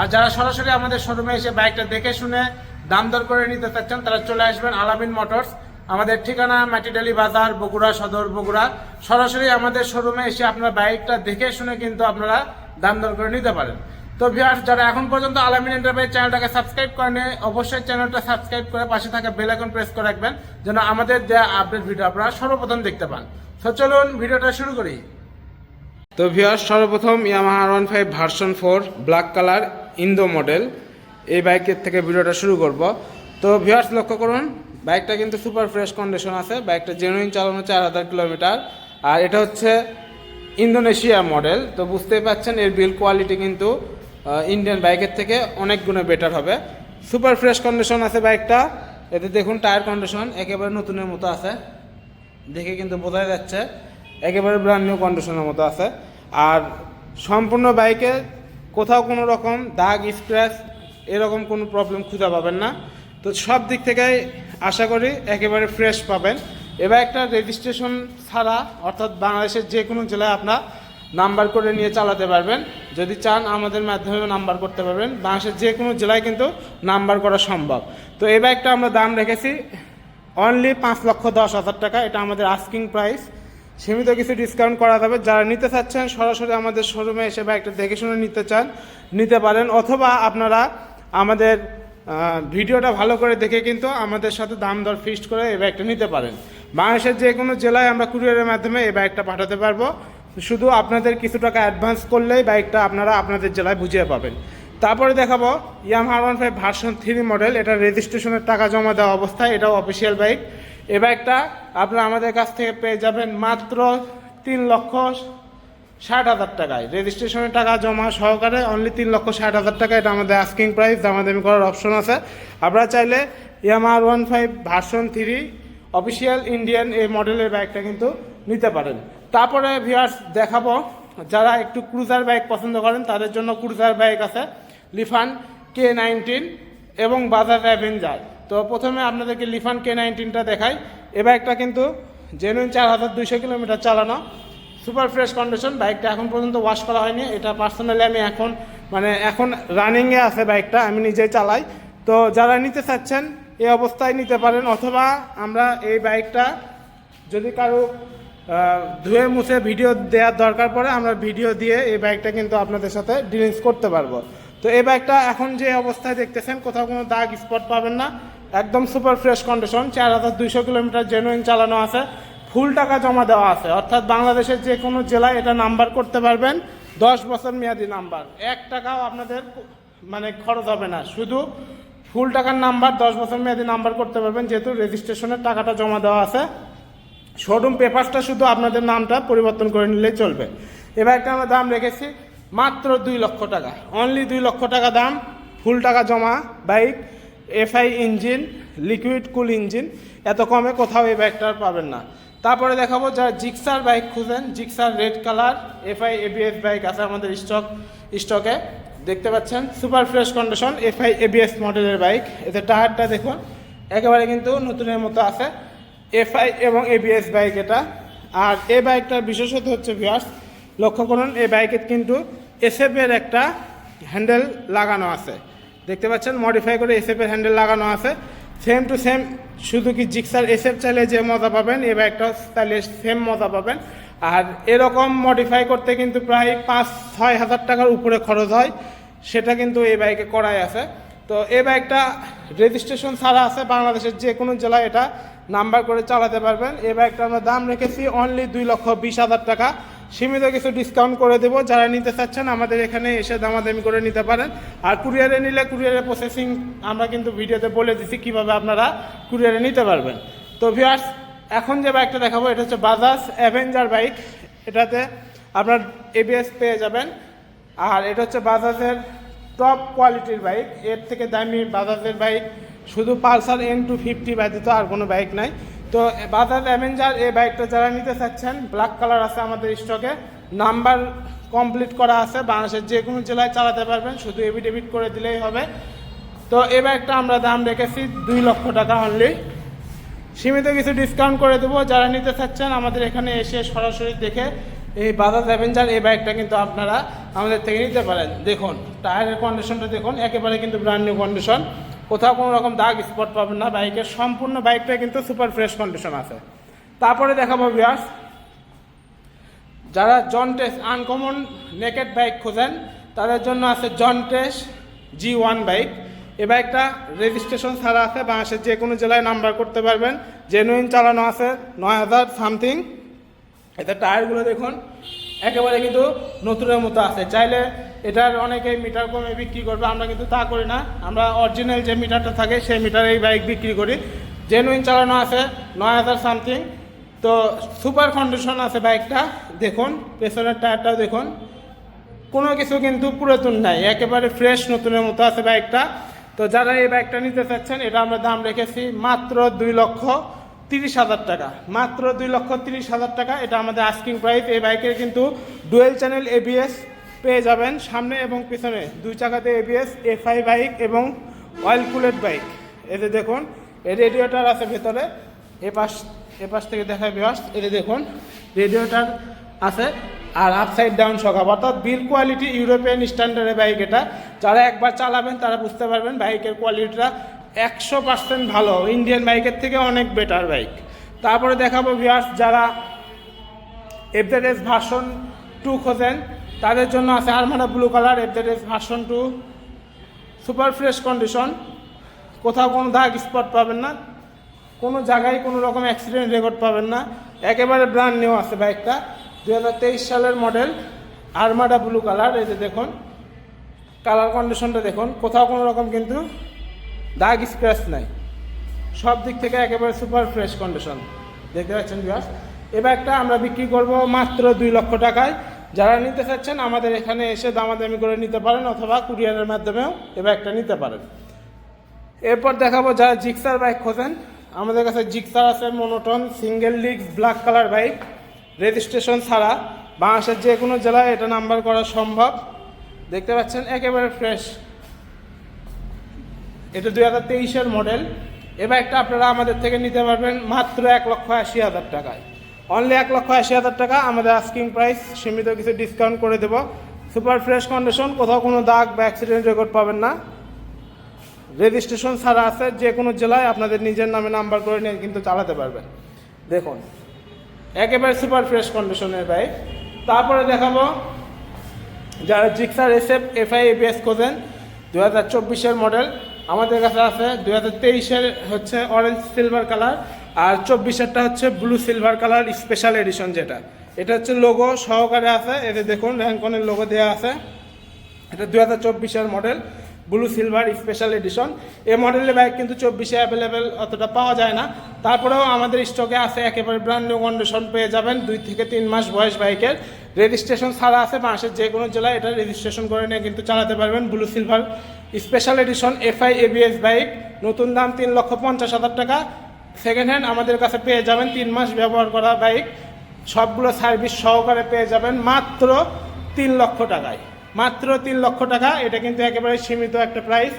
আর যারা সরাসরি আমাদের শোরুমে এসে বাইকটা দেখে শুনে দাম দর করে নিতে চাচ্ছেন, তারা চলে আসবেন আলামিন মোটরস। আমাদের ঠিকানা মাটিডালি বাজার, বগুড়া সদর, বগুড়া। সরাসরি আমাদের শোরুমে এসে আপনারা বাইকটা দেখে শুনে কিন্তু আপনারা দাম দর করে নিতে পারেন। তো ভিউয়ার্স, যারা এখন পর্যন্ত আলামিন এন্টারপ্রাইজ চ্যানেলটাকে সাবস্ক্রাইব করেনি অবশ্যই চ্যানেলটা সাবস্ক্রাইব করে পাশে থাকা বেল আইকন প্রেস করে রাখবেন, যেন আমাদের দেওয়া আপডেট ভিডিও আপনারা সর্বপ্রথম দেখতে পান। তো চলুন ভিডিওটা শুরু করি। তো ভিউয়ার্স, সর্বপ্রথম Yamaha one five version four black colour Indo model. এই বাইকের থেকে ভিডিওটা শুরু করব। তো ভিউয়ার্স লক্ষ্য করুন, বাইকটা কিন্তু সুপার ফ্রেশ কন্ডিশন আছে। বাইকটা জেনুইন চালানো চার হাজার কিলোমিটার। আর এটা হচ্ছে ইন্দোনেশিয়া মডেল। তো বুঝতেই পাচ্ছেন, এর বিল কোয়ালিটি কিন্তু ইন্ডিয়ান বাইকের থেকে অনেক গুণে বেটার হবে। সুপার ফ্রেশ কন্ডিশন আছে বাইকটা। এতে দেখুন টায়ার কন্ডিশন একেবারে নতুনের মতো আছে। দেখে কিন্তু বোঝা যাচ্ছে, একেবারে ব্র্যান্ড নিউ কন্ডিশনের মতো আছে। আর সম্পূর্ণ বাইকে কোথাও কোনো রকম দাগ স্ক্র্যাচ এরকম কোনো প্রবলেম খুঁজে পাবেন না। তো সব দিক থেকে আশা করি একেবারে ফ্রেশ পাবেন। এবার একটা রেজিস্ট্রেশন ছাড়া, অর্থাৎ বাংলাদেশের যে কোনো জেলায় আপনার নাম্বার করে নিয়ে চালাতে পারবেন। যদি চান আমাদের মাধ্যমে নাম্বার করতে পারবেন। বাংলাদেশের যে কোনো জেলায় কিন্তু নাম্বার করা সম্ভব। তো এই বাইকটা আমরা দাম রেখেছি। অনলি পাঁচ লক্ষ দশ হাজার টাকা। এটা আমাদের আস্কিং প্রাইস সীমিত কিছু ডিসকাউন্ট করা যাবে। যারা নিতে চাচ্ছেন, সরাসরি আমাদের শোরুমে এসে বাইকটা দেখে শুনে নিতে চান, নিতে পারেন। অথবা আপনারা আমাদের ভিডিওটা ভালো করে দেখে কিন্তু আমাদের সাথে দাম দর ফিক্সড করে এই বাইকটা নিতে পারেন। বাংলাদেশের যে কোনো জেলায় আমরা কুরিয়ারের মাধ্যমে এই বাইকটা পাঠাতে পারব। শুধু আপনাদের কিছু টাকা অ্যাডভান্স করলেই বাইকটা আপনারা আপনাদের জেলায় বুঝিয়ে পাবেন। তারপরে দেখাবো Yamaha one five version three model এটা রেজিস্ট্রেশনের টাকা জমা দেওয়া অবস্থায়। এটাও অফিসিয়াল বাইক এই বাইকটা আপনারা আমাদের কাছ থেকে পেয়ে যাবেন মাত্র তিন লক্ষ ষাট হাজার টাকায়। রেজিস্ট্রেশনের টাকা জমা সহকারে অনলি তিন লক্ষ ষাট হাজার টাকা, এটা আমাদের আস্কিং প্রাইস দামাদামি করার অপশন আছে। আপনারা চাইলে ইয়ামার one five version three official Indian এই মডেলের বাইকটা কিন্তু নিতে পারেন। তারপরে ভিউয়ার্স দেখাবো, যারা একটু ক্রুজার বাইক পছন্দ করেন, তাদের জন্য ক্রুজার বাইক আছে লিফান কে নাইনটিন এবং বাজাজ অ্যাভেঞ্জার তো প্রথমে আপনাদেরকে লিফান কে নাইনটিনটা দেখাই। এ বাইকটা কিন্তু জেনুইন চার হাজার দুইশো কিলোমিটার চালানো। সুপার ফ্রেশ কন্ডিশন বাইকটা এখন পর্যন্ত ওয়াশ করা হয়নি। এটা পার্সোনালি আমি এখন মানে এখন রানিংয়ে আছে বাইকটা, আমি নিজেই চালাই। তো যারা নিতে চাচ্ছেন এই অবস্থায় নিতে পারেন, অথবা আমরা এই বাইকটা যদি কারও ধুয়ে মুছে ভিডিও দেওয়ার দরকার পড়ে, আমরা ভিডিও দিয়ে এই বাইকটা কিন্তু আপনাদের সাথে ডিলিংস করতে পারব। তো এই বাইকটা এখন যে অবস্থায় দেখতেছেন, কোথাও কোনো দাগ স্পট পাবেন না। একদম সুপার ফ্রেশ কন্ডিশন চার হাজার দুইশো কিলোমিটার জেনুইন চালানো আছে। ফুল টাকা জমা দেওয়া আছে। অর্থাৎ বাংলাদেশের যে কোনো জেলায় এটা নাম্বার করতে পারবেন। দশ বছর মেয়াদি নাম্বার এক টাকাও আপনাদের মানে খরচ হবে না। শুধু ফুল টাকার নাম্বার দশ বছর মেয়াদি নাম্বার করতে পারবেন। যেহেতু রেজিস্ট্রেশনের টাকাটা জমা দেওয়া আছে। শোরুম পেপারসটা শুধু আপনাদের নামটা পরিবর্তন করে নিলেই চলবে। এবার একটা আমরা দাম রেখেছি, মাত্র দুই লক্ষ টাকা। অনলি দুই লক্ষ টাকা দাম, ফুল টাকা জমা, bike. FI engine, liquid cool engine, এত কমে কোথাও এই বাইকটা আর পাবেন না। তারপরে দেখাবো যারা জিক্সার বাইক খুঁজেন, Gixxer red colour FI ABS bike আছে আমাদের স্টক স্টকে দেখতে পাচ্ছেন super fresh condition FI ABS মডেলের বাইক এতে টায়ারটা দেখুন, একেবারে কিন্তু নতুনের মতো আছে। এফআই এবং এবিএস বাইক এটা। আর এই বাইকটার বিশেষত হচ্ছে ভিয়ার্স লক্ষ্য করুন, এই বাইকের কিন্তু এসএফ এর একটা হ্যান্ডেল লাগানো আছে। দেখতে পাচ্ছেন মডিফাই করে এসএফ এর হ্যান্ডেল লাগানো আছে। সেম টু সেম শুধু কি জিক্সার এসএফ চাইলে যে মজা পাবেন এই বাইকটা চাইলে সেম মজা পাবেন। আর এরকম মডিফাই করতে কিন্তু প্রায় পাঁচ, ছয় হাজার টাকার উপরে খরচ হয়। সেটা কিন্তু এই বাইকে করাই আছে। তো এই বাইকটা রেজিস্ট্রেশন ছাড়া আছে, বাংলাদেশের যে কোনো জেলায় এটা নাম্বার করে চালাতে পারবেন। এই বাইকটা আমরা দাম রেখেছি অনলি দুই লক্ষ বিশ হাজার টাকা। সীমিত কিছু ডিসকাউন্ট করে দেবো। যারা নিতে চাচ্ছেন, আমাদের এখানে এসে দামাদামি করে নিতে পারেন। আর কুরিয়ারে নিলে কুরিয়ারে প্রসেসিং আমরা কিন্তু ভিডিওতে বলে দিচ্ছি কীভাবে আপনারা কুরিয়ারে নিতে পারবেন। তো ভিয়ার্স এখন যে বাইকটা দেখাবো, এটা হচ্ছে বাজাজ অ্যাভেঞ্জার বাইক এটাতে আপনার এবিএস পেয়ে যাবেন। আর এটা হচ্ছে বাজাজের টপ কোয়ালিটির বাইক এর থেকে দামি বাজাজের বাইক শুধু পালসার এন টু ফিফটি ব্যতীত আর কোনো বাইক নাই। তো বাজাজ অ্যাভেঞ্জার এই বাইকটা যারা নিতে চাচ্ছেন ব্ল্যাক কালার আছে আমাদের স্টকে নাম্বার কমপ্লিট করা আছে, বাংলাদেশের যে কোনো জেলায় চালাতে পারবেন, শুধু এভিডেভিট করে দিলেই হবে। তো এই বাইকটা আমরা দাম রেখেছি দুই লক্ষ টাকা অনলি সীমিত কিছু ডিসকাউন্ট করে দেবো, যারা নিতে চাচ্ছেন, আমাদের এখানে এসে সরাসরি দেখে এই বাজাজ অ্যাভেঞ্জার এই বাইকটা কিন্তু আপনারা আমাদের থেকে নিতে পারেন। দেখুন টায়ারের কন্ডিশনটা দেখুন, একেবারে কিন্তু ব্র্যান্ড নিউ কন্ডিশন কোথাও কোনো রকম দাগ স্পট পাবেন না বাইকের সম্পূর্ণ বাইকটা কিন্তু সুপার ফ্রেশ কন্ডিশন আছে। তারপরে দেখাবো বিয়ার্স যারা জন্টেস আনকমন নেকেড বাইক খোঁজেন, তাদের জন্য আছে জন্টেস জি ওয়ান বাইক এ বাইকটা রেজিস্ট্রেশন ছাড়া আছে, বাংলাদেশের যে কোনো জেলায় নাম্বার করতে পারবেন। জেনুইন চালানো আছে নয় হাজার সামথিং এতে টায়ারগুলো দেখুন একেবারে কিন্তু নতুনের মতো আছে। চাইলে এটার অনেকেই মিটার কমে বিক্রি করবে, আমরা কিন্তু তা করি না। আমরা অরিজিনাল যে মিটারটা থাকে, সেই মিটারে এই বাইক বিক্রি করি। জেনুইন চালানো আছে, নয় হাজার সামথিং তো সুপার কন্ডিশন আছে বাইকটা দেখুন, পেছনের টায়ারটাও দেখুন। কোনো কিছু কিন্তু পুরাতন নাই, একেবারে ফ্রেশ নতুনের মতো আছে বাইকটা তো যারা এই বাইকটা নিতে চাচ্ছেন, এটা আমরা দাম রেখেছি মাত্র দুই লক্ষ তিরিশ হাজার টাকা। মাত্র দুই লক্ষ তিরিশ হাজার টাকা। এটা আমাদের আস্কিং প্রাইস এই বাইকের কিন্তু ডুয়েল চ্যানেল এবিএস পেয়ে যাবেন সামনে এবং পিছনে। দুই চাকাতে এবিএস এফআই বাইক এবং অয়েল কুলেট বাইক এতে দেখুন রেডিওটার আছে ভেতরে। এ পাশ এ পাশ থেকে দেখায় বিয়ার্স এতে দেখুন রেডিওটার আছে। আর আপসাইড ডাউন সকাপ অর্থাৎ বিল কোয়ালিটি ইউরোপিয়ান স্ট্যান্ডার্ডের বাইক এটা। যারা একবার চালাবেন, তারা বুঝতে পারবেন বাইকের কোয়ালিটিটা একশো পার্সেন্ট ভালো। ইন্ডিয়ান বাইকের থেকে অনেক বেটার বাইক তারপরে দেখাবো ভিউয়ার্স যারা এফজেডএস ভার্সন টু খোঁজেন, তাদের জন্য আছে আরমানা blue colour FZS version two super fresh condition কোথাও কোনো দাগ স্পট পাবেন না। কোনো জায়গায় কোনো রকম অ্যাক্সিডেন্ট রেকর্ড পাবেন না। একেবারে ব্র্যান্ড নিউ আছে বাইকটা দু হাজার তেইশ সালের মডেল আরমাডা ব্লু কালার এই যে দেখুন। কালার কন্ডিশনটা দেখুন। কোথাও কোনো রকম কিন্তু দাগ স্ক্র্যাচ নাই। সব দিক থেকে একেবারে সুপার ফ্রেশ কন্ডিশন দেখতে পাচ্ছেন বিয়াস এ ব্যাগটা আমরা বিক্রি করব মাত্র দুই লক্ষ টাকায়। যারা নিতে চাচ্ছেন, আমাদের এখানে এসে দামাদামি করে নিতে পারেন অথবা কুরিয়ারের মাধ্যমেও এ ব্যাগটা নিতে পারেন। এরপর দেখাবো যারা জিক্সার বাইক খোঁজেন। আমাদের কাছে জিক্সার আছে মনোটন সিঙ্গেল লিক্স ব্ল্যাক কালার বাইক রেজিস্ট্রেশন ছাড়া বাংলাদেশের যে কোনো জেলায় এটা নাম্বার করা সম্ভব। দেখতে পাচ্ছেন, একেবারে ফ্রেশ এটা দুই হাজার তেইশের মডেল। এ বাইকটা আপনারা আমাদের থেকে নিতে পারবেন মাত্র এক লক্ষ আশি হাজার টাকায়। অনলি এক লক্ষ আশি হাজার টাকা আমাদের আস্কিং প্রাইস সীমিত কিছু ডিসকাউন্ট করে দেবো। সুপার ফ্রেশ কন্ডিশন কোথাও কোনো দাগ বা অ্যাক্সিডেন্ট রেকর্ড পাবেন না। রেজিস্ট্রেশন ছাড়া আছে, যে কোনো জেলায় আপনাদের নিজের নামে নাম্বার করে নিয়ে কিন্তু চালাতে পারবেন। দেখুন, একেবারে সুপার ফ্রেশ কন্ডিশনের বাইক তারপরে দেখাবো যারা জিক্সার এসএফ এফআই এবিএস খোঁজেন দু হাজার চব্বিশের মডেল। আমাদের কাছে আছে দু হাজার তেইশের হচ্ছে অরেঞ্জ সিলভার কালার আর চব্বিশেরটা হচ্ছে blue silver colour special edition যেটা। এটা হচ্ছে লোগো সহকারে আছে এতে দেখুন, র্যাঙ্কনের লোগো দেওয়া আছে। এটা দু হাজার চব্বিশের model blue silver special edition এই মডেলের বাইক কিন্তু চব্বিশে অ্যাভেলেবেল অতটা পাওয়া যায় না। তারপরেও আমাদের স্টকে আছে একেবারে ব্র্যান্ড নিউ কন্ডিশন পেয়ে যাবেন, দুই থেকে তিন মাস বয়স বাইকের রেজিস্ট্রেশন ছাড়া আছে, বাংলাদেশের যে কোনো জেলায় এটা রেজিস্ট্রেশন করে নিয়ে কিন্তু চালাতে পারবেন। Blue silver special edition FI ABS bike নতুন দাম তিন লক্ষ পঞ্চাশ হাজার টাকা। সেকেন্ড হ্যান্ড আমাদের কাছে পেয়ে যাবেন তিন মাস ব্যবহার করা বাইক সবগুলো সার্ভিস সহকারে পেয়ে যাবেন মাত্র তিন লক্ষ টাকায়। মাত্র তিন লক্ষ টাকা, এটা কিন্তু একেবারে সীমিত একটা প্রাইস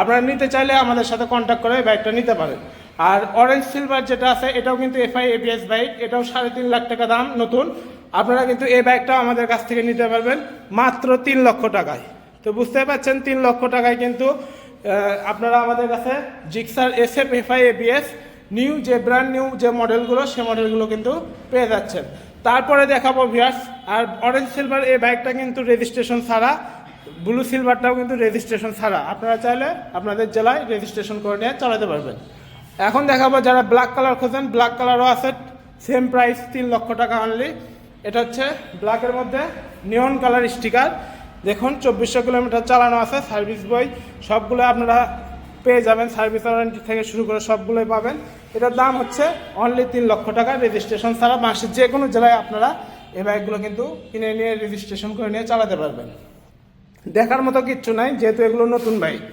আপনারা নিতে চাইলে আমাদের সাথে কন্ট্যাক্ট করে বাইকটা নিতে পারেন। আর অরেঞ্জ সিলভার যেটা আছে, এটাও কিন্তু এফআই এবিএস বাইক এটাও সাড়ে তিন লাখ টাকা দাম, নতুন। আপনারা কিন্তু এই বাইকটাও আমাদের কাছ থেকে নিতে পারবেন মাত্র তিন লক্ষ টাকায়। তো বুঝতে পারছেন, তিন লক্ষ টাকায় কিন্তু আপনারা আমাদের কাছে Gixxer S F FI ABS new যে ব্র্যান্ড নিউ যে মডেলগুলো সে মডেলগুলো কিন্তু পেয়ে যাচ্ছেন। তারপরে দেখাবো ভিয়ার্স আর অরেঞ্জ সিলভার এই বাইকটা কিন্তু রেজিস্ট্রেশন ছাড়া ব্লু সিলভারটাও কিন্তু রেজিস্ট্রেশন ছাড়া। আপনারা চাইলে আপনাদের জেলায় রেজিস্ট্রেশন করে নিয়ে চালাতে পারবেন। এখন দেখাবো যারা ব্ল্যাক কালার খোঁজেন ব্ল্যাক কালারও আছে সেম প্রাইস তিন লক্ষ টাকা অনলি এটা হচ্ছে ব্ল্যাকের মধ্যে নিয়ন কালার স্টিকার দেখুন, চব্বিশশো কিলোমিটার চালানো আছে সার্ভিস বই। সবগুলো আপনারা পেয়ে যাবেন সার্ভিস ওয়ারেন্টি থেকে শুরু করে সবগুলোই পাবেন। এটার দাম হচ্ছে অনলি তিন লক্ষ টাকা রেজিস্ট্রেশন ছাড়া বাংলাদেশের যে কোনো জেলায় আপনারা এই বাইকগুলো কিন্তু কিনে নিয়ে রেজিস্ট্রেশন করে নিয়ে চালাতে পারবেন। দেখার মতো কিচ্ছু নাই, যেহেতু এগুলো নতুন বাইক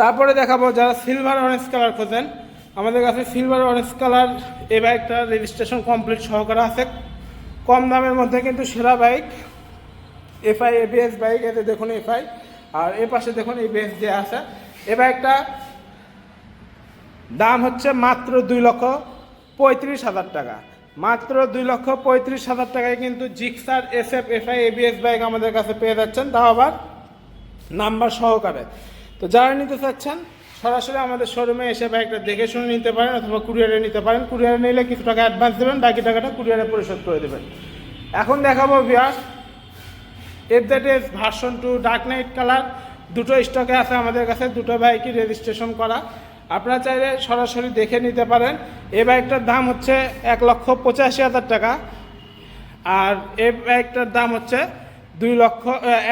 তারপরে দেখাবো যারা সিলভার অরেঞ্জ কালার খোঁজেন আমাদের কাছে সিলভার অরেঞ্জ কালার এই বাইকটা রেজিস্ট্রেশন কমপ্লিট সহকারে আছে। কম দামের মধ্যে কিন্তু সেরা বাইক এফআই এবিএস বাইক এতে দেখুন এফআই আর এ পাশে দেখুন এবিএস দেওয়া আছে। এ বাইকটা দাম হচ্ছে মাত্র দুই লক্ষ পঁয়ত্রিশ হাজার টাকা। মাত্র দুই লক্ষ পঁয়ত্রিশ হাজার টাকায় কিন্তু Gixxer S F FI ABS bike আমাদের কাছে পেয়ে যাচ্ছেন। তাও আবার নাম্বার সহকারে। তো যারা নিতে চাচ্ছেন সরাসরি আমাদের শোরুমে এসে বাইকটা দেখে শুনে নিতে পারেন অথবা কুরিয়ারে নিতে পারেন। কুরিয়ারে নিলে কিছু টাকা অ্যাডভান্স দেবেন, বাকি টাকাটা কুরিয়ারে পরিশোধ করে দেবেন। এখন দেখাবো বিয়াস F that is version two dark knight colour দুটো স্টকে আছে আমাদের কাছে, দুটো বাইকই রেজিস্ট্রেশন করা। আপনারা চাইলে সরাসরি দেখে নিতে পারেন। এই বাইকটার দাম হচ্ছে এক লক্ষ পঁচাশি হাজার টাকা আর এই বাইকটার দাম হচ্ছে দুই লক্ষ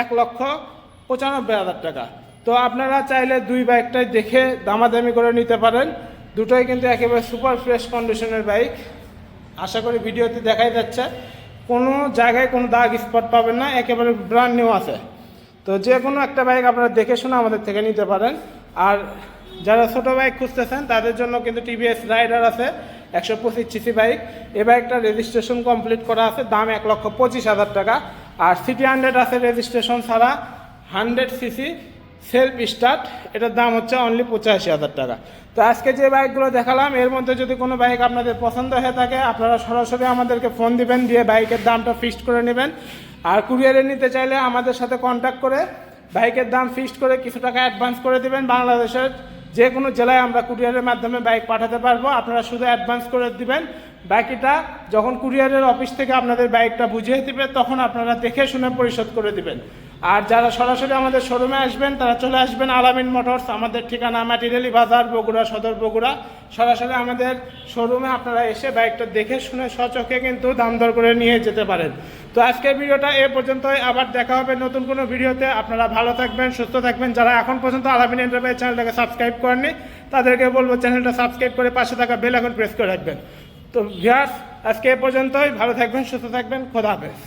এক লক্ষ পঁচানব্বই হাজার টাকা। তো আপনারা চাইলে দুই বাইকটাই দেখে দামাদামি করে নিতে পারেন। দুটোই কিন্তু একেবারে সুপার ফ্রেশ কন্ডিশনের বাইক। আশা করি ভিডিওতে দেখাই যাচ্ছে। কোনো জায়গায় কোনো দাগ স্পট পাবেন না, একেবারে ব্র্যান্ড নিউ আছে। তো যে কোনো একটা বাইক আপনারা দেখে শুনে আমাদের থেকে নিতে পারেন। আর যারা ছোট বাইক খুঁজতেছেন, তাদের জন্য কিন্তু টিভিএস রাইডার আছে, একশো পঁচিশ সিসি বাইক। এ বাইকটা রেজিস্ট্রেশন কমপ্লিট করা আছে, দাম এক লক্ষ পঁচিশ হাজার টাকা। আর সিটি হান্ড্রেড আছে রেজিস্ট্রেশন ছাড়া হান্ড্রেড সিসি সেলফ স্টার্ট এটার দাম হচ্ছে অনলি পঁচাশি হাজার টাকা। তো আজকে যে বাইকগুলো দেখালাম, এর মধ্যে যদি কোনো বাইক আপনাদের পছন্দ হয়ে থাকে, আপনারা সরাসরি আমাদেরকে ফোন দিবেন, দিয়ে বাইকের দামটা ফিক্সড করে নেবেন। আর কুরিয়ারে নিতে চাইলে আমাদের সাথে কন্ট্যাক্ট করে বাইকের দাম ফিক্সড করে কিছু টাকা অ্যাডভান্স করে দিবেন। বাংলাদেশের যে কোনো জেলায় আমরা কুরিয়ারের মাধ্যমে বাইক পাঠাতে পারব। আপনারা শুধু অ্যাডভান্স করে দিবেন। বাকিটা যখন কুরিয়ারের অফিস থেকে আপনাদের বাইকটা বুঝিয়ে দিবে, তখন আপনারা দেখে শুনে পরিশোধ করে দিবেন। আর যারা সরাসরি আমাদের শোরুমে আসবেন, তারা চলে আসবেন আলামিন মোটরস, আমাদের ঠিকানা মাটিরেলি বাজার, বগুড়া সদর, বগুড়া। সরাসরি আমাদের শোরুমে আপনারা এসে বাইকটা দেখে শুনে সচকে কিন্তু দাম দর করে নিয়ে যেতে পারেন। তো আজকের ভিডিওটা এ পর্যন্তই। আবার দেখা হবে নতুন কোনো ভিডিওতে। আপনারা ভালো থাকবেন, সুস্থ থাকবেন। যারা এখন পর্যন্ত আলামিন এন্টারপ্রাইজ চ্যানেলটাকে সাবস্ক্রাইব করেননি, তাদেরকে বলব চ্যানেলটা সাবস্ক্রাইব করে পাশে থাকা বেল এখন প্রেস করে রাখবেন। তো ভিয়াস আজকে এ পর্যন্তই। ভালো থাকবেন সুস্থ থাকবেন। খোদা হাফেজ।